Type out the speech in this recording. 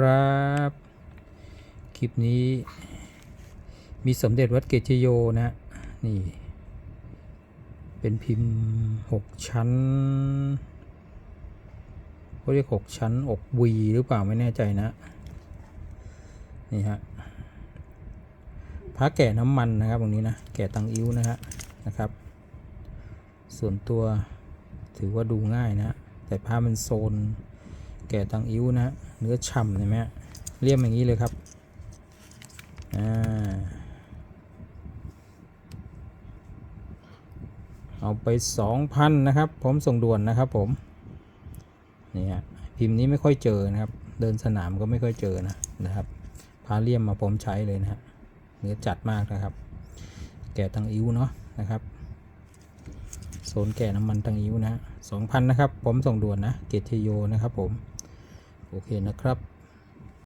ครับคลิปนี้มีสมเด็จวัดเกจโยนะนี่ เป็นพิมพ์หกชั้นเขาเรียกหกชั้นอกวีหรือเปล่าไม่แน่ใจนะ นี่ฮะพระแก่น้ำมันนะครับตรงนี้นะ แก่ตังอิ้วนะฮะนะครับ ส่วนตัวถือว่าดูง่ายนะ แต่ผ้ามันโซน แก่ตังอิ้วนะเนื้อฉ่ำเห็นไหมเลี่ยมอย่างนี้เลยครับอเอาไปสองพันนะครับพร้อมส่งด่วนนะครับผม นี่ฮะพิมพ์นี้ไม่ค่อยเจอนะครับ เดินสนามก็ไม่ค่อยเจอนะนะครับพาเลี่ยมมาพร้อมใช้เลยนะฮะเนื้อจัดมากนะครับ แก่ตังอิ้วเนาะนะครับโซนแก่น้ำมันตังอิ้วนะสองพันนะครับ ผมส่งด่วนนะเกตชโยนะครับผม โอเคนะครับ